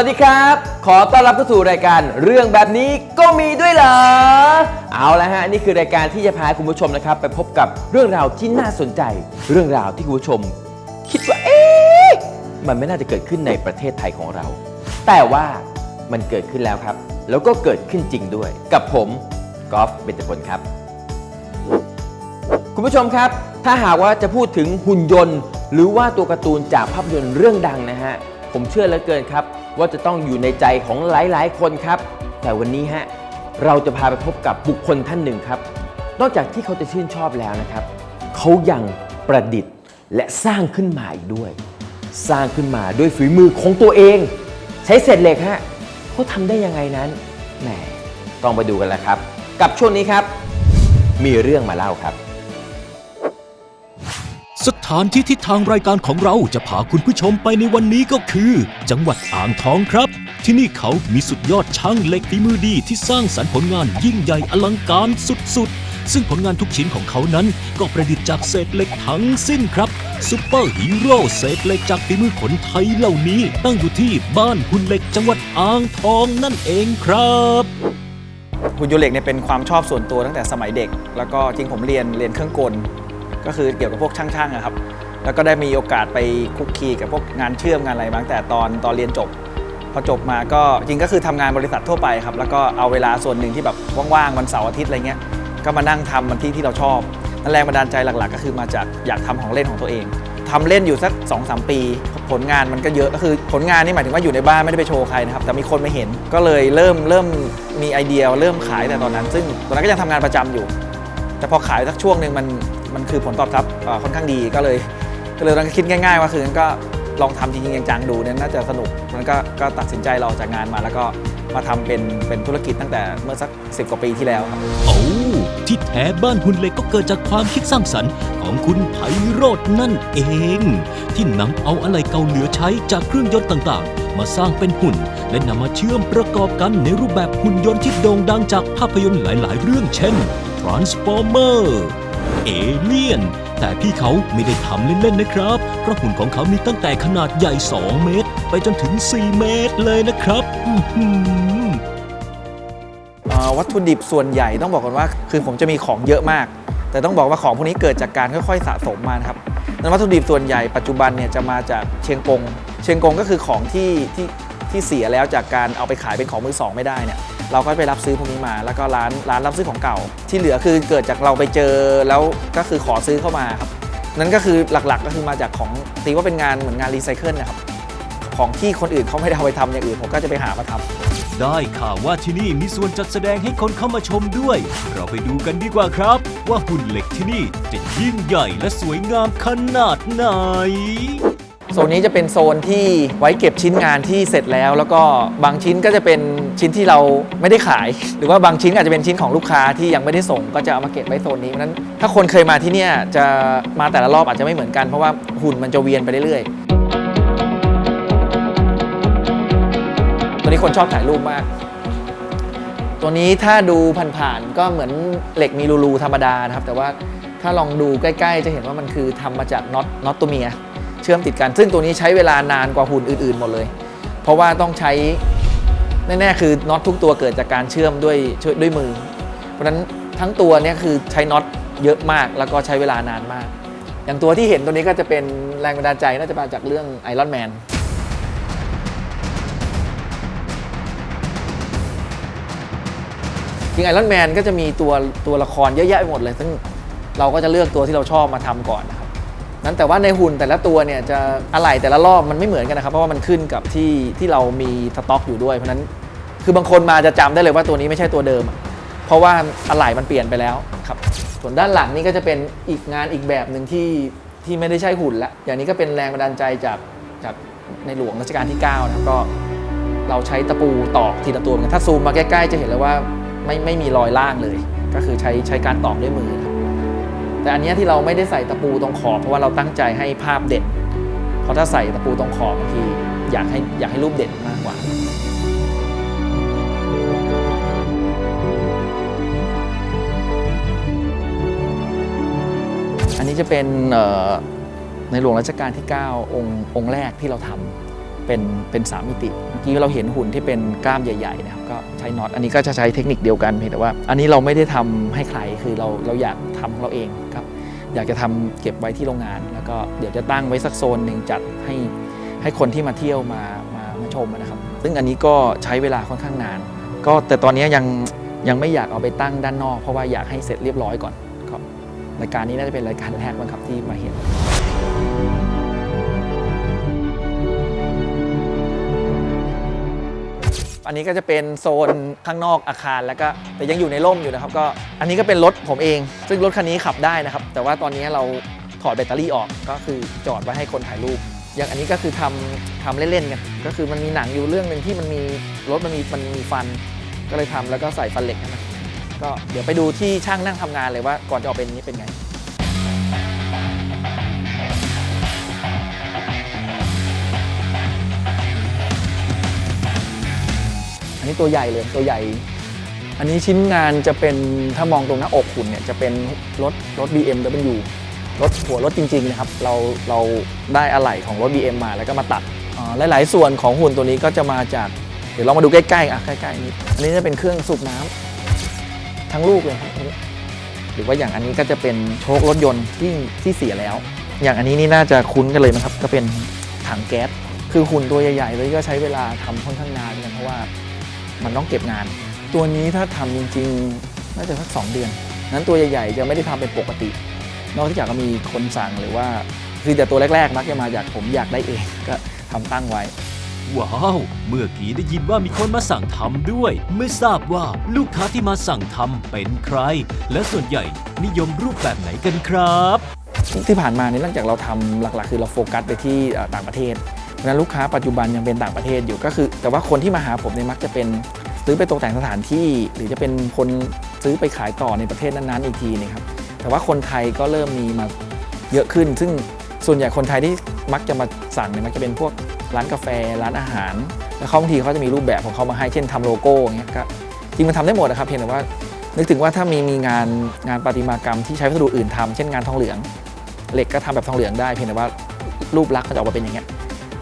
วัสดีครับ ขอต้อนรับเข้าสู่รายการเรื่องแบบนี้ก็มีด้วยเหรอ เอาละฮะ นี่คือรายการที่จะพาคุณผู้ชมนะครับ ไปพบกับเรื่องราวที่น่าสนใจ เรื่องราวที่คุณผู้ชม คิดว่า เอ๊ะมันไม่น่าจะเกิดขึ้นในประเทศไทยของเรา แต่ว่ามันเกิดขึ้นแล้วครับ แล้วก็เกิดขึ้นจริงด้วย กับผมกอล์ฟเบญจพลครับ คุณผู้ชมครับ ถ้าหากว่าจะพูดถึงหุ่นยนต์ หรือว่าตัวการ์ตูนจากภาพยนตร์เรื่องดังนะฮะผมเชื่อเหลือเกินครับ ว่าจะต้องอยู่ในใจของหลายๆ คนครับ แต่วันนี้ฮะเราจะพาไปพบกับบุคคลท่านหนึ่งครับ นอกจากที่เขาจะชื่นชอบแล้วนะครับ เขายังประดิษฐ์และสร้างขึ้นมาอีกด้วย สร้างขึ้นมาด้วยฝีมือของตัวเอง ใช้เศษเหล็กฮะเขาทำได้ยังไงนั้นแหมต้องไปดูกันแล้วครับ กับช่วงนี้ครับ มีเรื่องมาเล่าครับ สถานที่ที่ทางรายการของเราจะพาคุณผู้ชมไปในวันนี้ก็คือ จังหวัดอ่างทองครับ ที่นี่เขามีสุดยอดช่างเหล็กฝีมือดีที่สร้างสรรค์ผลงานยิ่งใหญ่อลังการสุดๆ ซึ่งผลงานทุกชิ้นของเขานั้น ก็ประดิษฐ์จากเศษเหล็กทั้งสิ้นครับซูเปอร์ฮีโร่เศษเหล็กจากฝีมือคนไทยเหล่านี้ ตั้งอยู่ที่บ้านหุ่นเหล็กจังหวัดอ่างทองนั่นเองครับหุ่นยนต์เหล็กเนี่ยเป็นความชอบส่วนตัวตั้งแต่สมัยเด็ก แล้วก็จริงผมเรียนเรียนเครื่องกล ก็คือเกี่ยวกับพวกช่างๆอะครับ แล้วก็ได้มีโอกาสไปคุกคีกับพวกงานเชื่อมงานอะไรมางแต่ตอนตอนเรียนจบ พอจบมาก็จริงก็คือทำงานบริษัททั่วไปครับ แล้วก็เอาเวลาส่วนหนึ่งที่แบบว่างๆวันเสาร์อาทิตย์อะไรเงี้ย ก็มานั่งทำมันที่ที่เราชอบนั่นแรงบันดาลใจหลักๆ ก็คือมาจากอยากทำของเล่นของตัวเองทำเล่นอยู่สัก2อสปี ผลงานมันก็เยอะก็คือผลงานนี่หมายถึงว่าอยู่ในบ้านไม่ได้ไปโชว์ใครนะครับ แต่มีคนมาเห็นก็เลยเริ่มเริ่มมีไอเดียเริ่มขายแต่ตอนนั้น ซึ่งตอนนั้นก็ยังทำงานประจำอยู่ แต่พอขายสักช่วงหนึ่งมัน มันคือผลตอบรับค่อนข้างดีก็เลย ก็เลยตองคิดง่าย ๆ ว่าคือก็ลองทำจริงๆจังๆดูเนี่ยน่าจะสนุกมันก็ก็ตัดสินใจเราอจากงานมาแล้วก็มาทำเป็นเป็นธุรกิจตั้งแต่เมื่อสักสิกว่าปีที่แล้วครับโอ้ที่แท้บ้านหุ่นเหล็กก็เกิดจากความคิดสร้างสรรค์ของคุณไพโรจน์นั่นเอง ที่นำเอาอะไหล่เก่าเหลือใช้จากเครื่องยนต์ต่างๆ มาสร้างเป็นหุ่น และนำมาเชื่อมประกอบกันในรูปแบบหุ่นยนต์ที่โด่งดังจากภาพยนตร์หลาย ๆ เรื่องเช่น Transformer เอเลียน แต่พี่เขาไม่ได้ทำเล่นๆนะครับ เพราะหุ่นของเขามีตั้งแต่ขนาดใหญ่ 2 เมตร ไปจนถึง 4 เมตรเลยนะครับอื้อหือ เอ่อวัตถุดิบส่วนใหญ่ต้องบอกก่อนว่า คือผมจะมีของเยอะมาก แต่ต้องบอกว่าของพวกนี้เกิดจากการค่อยๆสะสมมานะครับนั้นวัตถุดิบส่วนใหญ่ปัจจุบันเนี่ยจะมาจากเชียงกง เชียงกงก็คือของที่ที่ที่เสียแล้วจากการเอาไปขายเป็นของมือสองไม่ได้เนี่ย เราก็ไปรับซื้อพวกนี้มา แล้วก็ร้านร้านรับซื้อของเก่า ที่เหลือคือเกิดจากเราไปเจอแล้วก็คือขอซื้อเข้ามาครับนั่นก็คือหลักๆก็คือมาจากของตีว่าเป็นงานเหมือนงานรีไซเคิลนะครับของที่คนอื่นเขาไม่ได้เอาไปทำอย่างอื่นผมก็จะไปหามาทำได้ข่าวว่าที่นี่มีส่วนจัดแสดงให้คนเข้ามาชมด้วย เราไปดูกันดีกว่าครับ ว่าหุ่นเหล็กที่นี่จะยิ่งใหญ่และสวยงามขนาดไหน โซนนี้จะเป็นโซนที่ไว้เก็บชิ้นงานที่เสร็จแล้ว แล้วก็บางชิ้นก็จะเป็นชิ้นที่เราไม่ได้ขาย หรือว่าบางชิ้นอาจจะเป็นชิ้นของลูกค้าที่ยังไม่ได้ส่งก็จะเอามาเก็บไว้โซนนี้เพราะฉะนั้นถ้าคนเคยมาที่เนี่ยจะมาแต่ละรอบอาจจะไม่เหมือนกันเพราะว่าหุ่นมันจะเวียนไปเรื่อยๆตัวนี้คนชอบถ่ายรูปมาก ตัวนี้ถ้าดูผ่านๆก็เหมือนเหล็กมีรูๆธรรมดานะครับ แต่ว่าถ้าลองดูใกล้ ๆ จะเห็นว่ามันคือทำมาจากน็อตน็อตตัวเมีย ชื่อมติดกัน ซึ่งตัวนี้ใช้เวลานานกว่าหุ่นอื่นๆหมดเลย เพราะว่าต้องใช้แน่ๆคือน็อตทุกตัวเกิดจากการเชื่อมด้วยด้วยมือ เพราะฉะนั้นทั้งตัวเนี่ยคือใช้น็อตเยอะมากแล้วก็ใช้เวลานานมาก อย่างตัวที่เห็นตัวนี้ก็จะเป็นแรงบันดาลใจน่าจะมาจากเรื่องไอรอนแมนจริงไอรอนแมนก็จะมีตัวตัวละครเยอะแยะไปหมดเลย ซึ่งเราก็จะเลือกตัวที่เราชอบมาทำก่อน นั้นแต่ว่าในหุ่นแต่ละตัวเนี่ยจะอะไหล่แต่ละรอบมันไม่เหมือนกันนะครับ เพราะว่ามันขึ้นกับที่ที่เรามีสต็อกอยู่ด้วย เพราะนั้นคือบางคนมาจะจำได้เลยว่าตัวนี้ไม่ใช่ตัวเดิม เพราะว่าอะไหล่มันเปลี่ยนไปแล้วครับ ส่วนด้านหลังนี่ก็จะเป็นอีกงานอีกแบบหนึ่งที่ที่ไม่ได้ใช่หุ่นละอย่างนี้ก็เป็นแรงบันดาลใจจากจากในหลวงรัชกาลที่9นะครับก็เราใช้ตะปูตอกทีละตัวเหมือนกันถ้าซูมมาใกล้ๆจะเห็นเลยว่าไม่ไม่มีรอยล่างเลย ก็คือใช้ใช้การตอกด้วยมือนะครับ แต่อันนี้ที่เราไม่ได้ใส่ตะปูตรงขอบเพราะว่าเราตั้งใจให้ภาพเด่นเพราะถ้าใส่ตะปูตรงขอบบางทีอยากให้อยากให้รูปเด่นมากกว่าอันนี้จะเป็นในหลวงรัชกาลที่ 9 องค์องค์แรกที่เราทำ เป็นเป็นสามมิติเมื่อกี้เราเห็นหุ่นที่เป็นกล้ามใหญ่ๆนะครับก็ใช้น็อตอันนี้ก็จะใช้เทคนิคเดียวกันเพียงแต่ว่า อันนี้เราไม่ได้ทำให้ใครคือเราเราอยากทำของเราเองครับอยากจะทำเก็บไว้ที่โรงงาน แล้วก็เดี๋ยวจะตั้งไว้สักโซนหนึ่งจัดให้ให้คนที่มาเที่ยวมามามาชมนะครับ ซึ่งอันนี้ก็ใช้เวลาค่อนข้างนาน ก็แต่ตอนนี้ยังยังไม่อยากเอาไปตั้งด้านนอก เพราะว่าอยากให้เสร็จเรียบร้อยก่อนครับรายการนี้น่าจะเป็นรายการแรกบ้างครับที่มาเห็น อันนี้ก็จะเป็นโซนข้างนอกอาคารแล้วก็แต่ยังอยู่ในร่มอยู่นะครับก็อันนี้ก็เป็นรถผมเอง ซึ่งรถคันนี้ขับได้นะครับ แต่ว่าตอนนี้เราถอดแบตเตอรี่ออกก็คือจอดไว้ให้คนถ่ายรูป อย่างอันนี้ก็คือทำทำเล่นๆกันก็คือมันมีหนังอยู่เรื่องหนึ่งที่มันมีรถมันมีมันมีฟัน ก็เลยทำแล้วก็ใส่ฟันเหล็กให้มันก็เดี๋ยวไปดูที่ช่างนั่งทำงานเลยว่าก่อนจะออกเป็นนี้เป็นไง ตัวใหญ่เลยตัวใหญ่ อันนี้ชิ้นงานจะเป็นถ้ามองตรงหน้าอกหุ่นเนี่ยจะเป็นรถรถ BMW รถหัวรถจริงๆนะครับเราเราได้อะไหล่ของรถ BM มาแล้วก็มาตัดหลายๆส่วนของหุ่นตัวนี้ก็จะมาจากเดี๋ยวเรามาดูใกล้ๆอะใกล้ๆนี้อันนี้จะเป็นเครื่องสูบน้ำทั้งลูกเลยครับหรือว่าอย่างอันนี้ก็จะเป็นโชครถยนต์ที่ที่เสียแล้ว อย่างอันนี้นี่น่าจะคุ้นกันเลยนะครับ ก็เป็นถังแก๊สคือหุ่นตัวใหญ่ๆเลยก็ใช้เวลาทำค่อนข้างนานกันเพราะว่า มันต้องเก็บงาน ตัวนี้ถ้าทำจริงๆน่าจะสัก2เดือน นั้นตัวใหญ่ๆจะไม่ได้ทำเป็นปกติ นอกจากจะมีคนสั่งหรือว่า คือแต่ตัวแรกๆมักจะมาจากผมอยากได้เองก็ทำตั้งไว้ ว้าว เมื่อกี้ได้ยินว่ามีคนมาสั่งทำด้วย ไม่ทราบว่าลูกค้าที่มาสั่งทำเป็นใคร และส่วนใหญ่นิยมรูปแบบไหนกันครับที่ผ่านมาเนี่ยเนื่องจากเราทำหลักๆ คือเราโฟกัสไปที่เอ่อต่างประเทศ เพราะฉะนั้นลูกค้าปัจจุบันยังเป็นต่างประเทศอยู่ก็คือ แต่ว่าคนที่มาหาผมเนี่ยมักจะเป็นซื้อไปตกแต่งสถานที่ หรือจะเป็นคนซื้อไปขายต่อในประเทศนั้นๆอีกทีนะครับแต่ว่าคนไทยก็เริ่มมีมาเยอะขึ้น ซึ่งส่วนใหญ่คนไทยที่มักจะมาสั่งเนี่ยมักจะเป็นพวกร้านกาแฟร้านอาหาร แล้วเขาบางทีเขาจะมีรูปแบบของเขามาให้เช่นทำโลโก้อย่างเงี้ยก็จริงมันทำได้หมดนะครับเพียงแต่ว่า นึกถึงว่าถ้ามีมีงานงานประติมากรรมที่ใช้วัสดุอื่นทำเช่นงานทองเหลือง เหล็กก็ทำแบบทองเหลืองได้เพียงแต่ว่ารูปลักษณ์เขาจะออกมาเป็นอย่างเงี้ย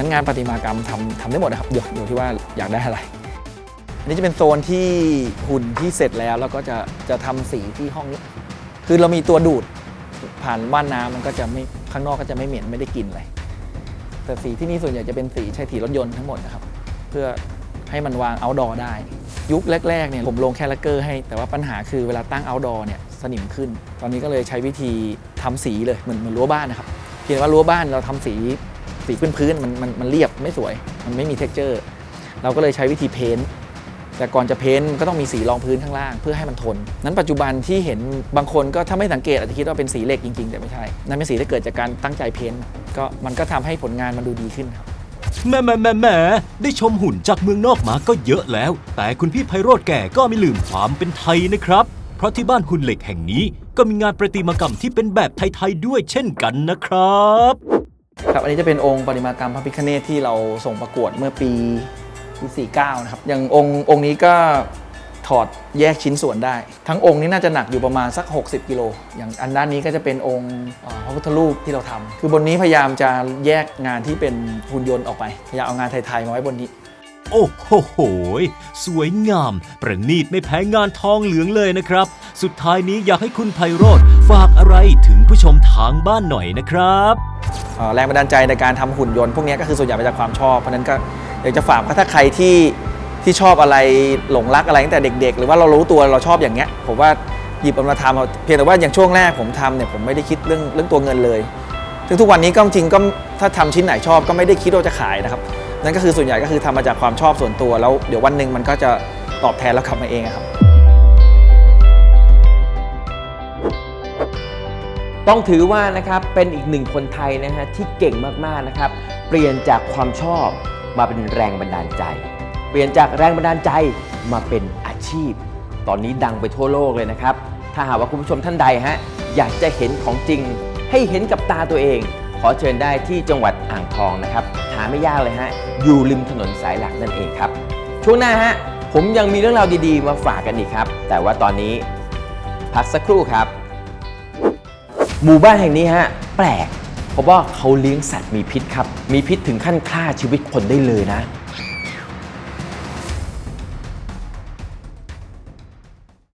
นั้นงานประติมากรรมทำทำได้หมดนะครับอยู่อยู่ที่ว่าอยากได้อะไร อันนี้จะเป็นโซนที่หุ่นที่เสร็จแล้ว แล้วก็จะจะทำสีที่ห้องนี้ คือเรามีตัวดูดผ่านม่านน้ำมันก็จะไม่ข้างนอกก็จะไม่เหม็นไม่ได้กลิ่นอะไรแต่สีที่นี่ส่วนใหญ่จะเป็นสีใช้ถีรถยนต์ทั้งหมดนะครับ เพื่อให้มันวาง outdoor ได้ ยุคแรกๆเนี่ยผมลงแค่ลักเกอร์ให้ แต่ว่าปัญหาคือเวลาตั้ง outdoor เนี่ยสนิมขึ้น ตอนนี้ก็เลยใช้วิธีทำสีเลยเหมือนเหมือนรั้วบ้านนะครับเพียงว่ารั้วบ้านเราทำสี สีพื้นๆมันมันมันเรียบไม่สวย มันไม่มี t e x t อร์ เราก็เลยใช้วิธีเพ้นท์แต่ก่อนจะเพ้นท์ก็ต้องมีสีรองพื้นข้างล่างเพื่อให้มันทน นั้นปัจจุบันที่เห็นบางคนก็ถ้าไม่สังเกตอาจจะคิดว่าเป็นสีเหล็กจริงๆ แต่ไม่ใช่ นั่นเป็นสีที่เกิดจากการตั้งใจเพ้นท์ก็มันก็ทำให้ผลงานมันดูดีขึ้นครับ แม่แม่แม่แม่ได้ชมหุ่นจากเมืองนอกมาก็เยอะแล้ว แต่คุณพี่ไพโรธแก่ก็ไม่ลืมความเป็นไทยนะครับ เพราะที่บ้านหุ่นเหล็กแห่งนี้ก็มีงานประติมากรรมที่เป็นแบบไทย ๆ ด้วยเช่นกันนะครับ ครับอันนี้จะเป็นองค์ปฏิมากรรมพระพิฆเนศที่เราส่งประกวดเมื่อปีปี49นะครับอย่างองค์องค์นี้ก็ถอดแยกชิ้นส่วนได้ ทั้งองค์นี้น่าจะหนักอยู่ประมาณสัก 60 กิโล อย่างอันด้านนี้ก็จะเป็นองค์พระพุทธรูปที่เราทำคือบนนี้พยายามจะแยกงานที่เป็นหุ่นยนต์ออกไปพยายามเอางานไทยๆมาไว้บนนี้ โอ้โห สวยงาม ประณีตไม่แพ้งานทองเหลืองเลยนะครับ สุดท้ายนี้อยากให้คุณไพโรธฝากอะไรถึงผู้ชมทางบ้านหน่อยนะครับ แรงบันดาลใจในการทำหุ่นยนต์พวกนี้ก็คือส่วนใหญ่มาจากความชอบ เพราะนั้นก็อยากจะฝากว่าถ้าใครที่ที่ชอบอะไรหลงรักอะไรตั้งแต่เด็ก ๆ หรือว่าเรารู้ตัวเราชอบอย่างเงี้ยผมว่าหยิบเอามาทำเพียงแต่ว่าอย่างช่วงแรกผมทำเนี่ยผมไม่ได้คิดเรื่องเรื่องตัวเงินเลยซึ่งทุกวันนี้ก็จริงก็ถ้าทำชิ้นไหนชอบก็ไม่ได้คิดว่าจะขายนะครับนั่นก็คือส่วนใหญ่ก็คือทำมาจากความชอบส่วนตัวแล้วเดี๋ยววันหนึ่งมันก็จะตอบแทนเรากลับมาเองครับ ต้องถือว่านะครับเป็นอีกหนึ่งคนไทยนะฮะที่เก่งมากๆนะครับเปลี่ยนจากความชอบมาเป็นแรงบันดาลใจ เปลี่ยนจากแรงบันดาลใจมาเป็นอาชีพ ตอนนี้ดังไปทั่วโลกเลยนะครับ ถ้าหากว่าคุณผู้ชมท่านใดฮะอยากจะเห็นของจริง ให้เห็นกับตาตัวเอง ขอเชิญได้ที่จังหวัดอ่างทองนะครับหาไม่ยากเลยฮะอยู่ริมถนนสายหลักนั่นเองครับ ช่วงหน้าฮะผมยังมีเรื่องราวดีๆ มาฝากกันอีกครับ แต่ว่าตอนนี้พักสักครู่ครับ หมู่บ้านแห่งนี้ฮะแปลกเพราะว่าเขาเลี้ยงสัตว์มีพิษครับมีพิษถึงขั้นฆ่าชีวิตคนได้เลยนะ